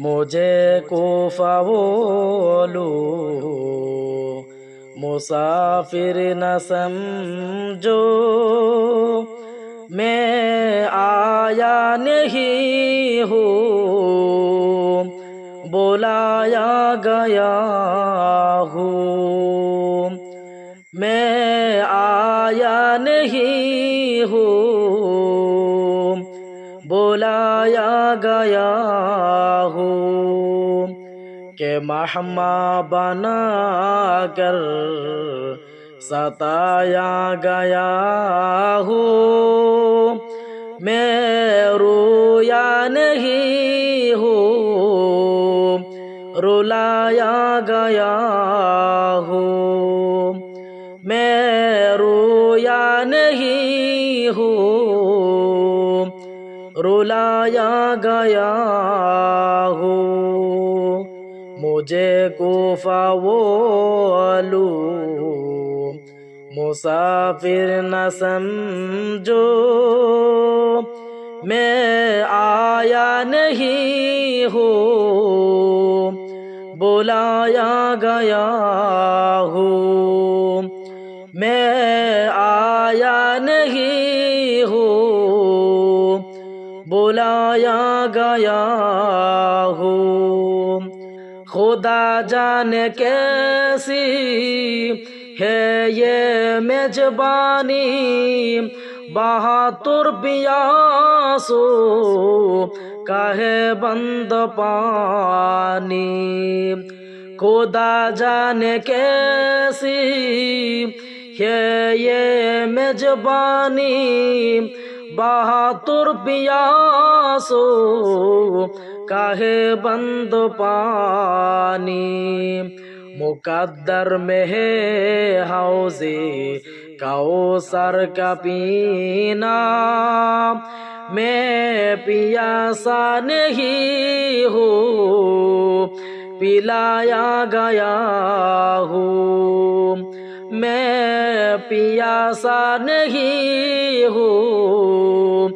مجھے کوفہ بولو۔ مسافر نہ سمجھو۔ میں آیا نہیں ہوں۔ بلایا گیا ہوں۔ میں آیا نہیں ہوں۔ بلایا گیا ہوں کہ مہما بنا کر ستایا گیا ہوں میں رویا نہیں ہوں، رلایا گیا ہوں۔ میں رویا نہیں ہوں رلایا گیا ہوں مجھے کوفہ والو مسافر نہ سمجھو۔ میں آیا نہیں ہوں۔ بلایا گیا ہوں میں آیا نہیں بلایا گیا ہوں خدا جانے کیسی ہے یہ میزبانی۔ بہاتر پیاسو کہے بند پانی۔ خدا جانے کیسی ہے یہ میزبانی۔ بہاتر پیاسو کہے بند پانی مقدر میں ہے حوضے کوثر کا پینا میں پیاسا نہیں ہوں پلایا گیا ہوں میں پیاسا نہیں ہوں،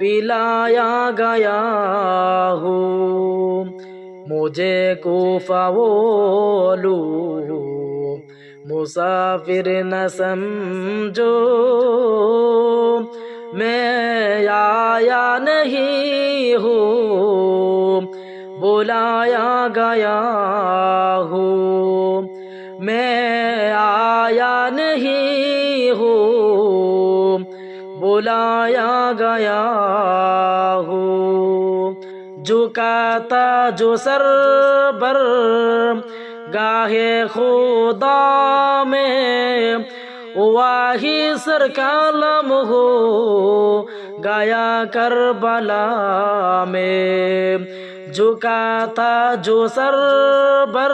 پلایا گیا ہوں۔ مجھے کوفہ بولو مسافر نہ سمجھو۔ میں آیا نہیں ہوں، بلایا گیا ہوں۔ بلایا گیا ہوں۔ جھکاتا جو سر بر گاہے خدا میں واہی سر کالم ہو، گایا کربلا میں۔ جھکاتا جو سر بر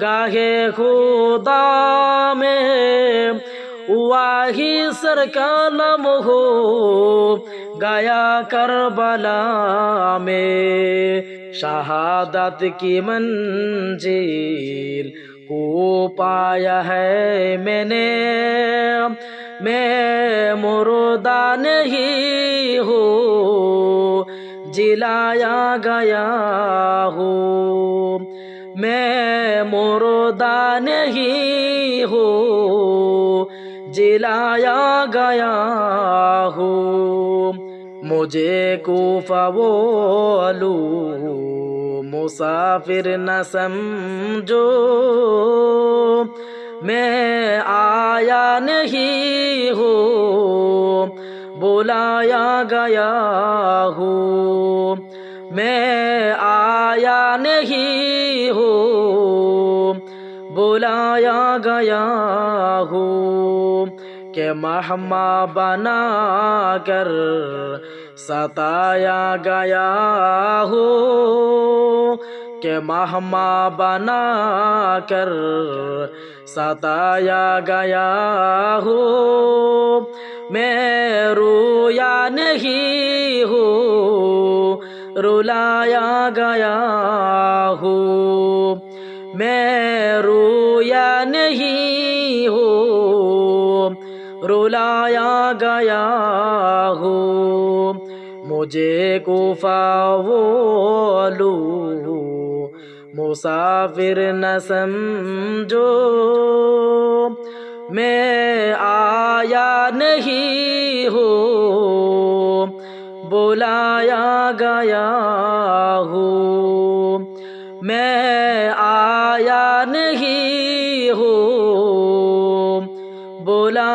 گاہے خدا میں واہی سر کالم ہو گیا کربلا میں شہادت کی منزل کو پایا ہے میں نے۔ میں مردہ نہیں ہوں، جلایا گیا ہوں۔ میں مردہ نہیں ہوں جلایا گیا ہوں۔ مجھے کوفہ بولو مسافر نہ سمجھو۔ میں آیا نہیں ہوں، بلایا گیا ہوں۔ میں آیا نہیں ہوں۔ بلایا گیا ہوں۔ کہ مہما بنا کر ستایا گیا ہوں۔ کہ مہما بنا کر ستایا گیا ہوں۔ میں رویا نہیں ہوں۔ رلایا گیا ہوں۔ میں رویا نہیں ہوں، رلایا گیا ہوں۔ مجھے کوفہ والو مسافر نہ سمجھو۔ میں آیا نہیں ہوں، بلایا گیا آیا نہیں ہو بولا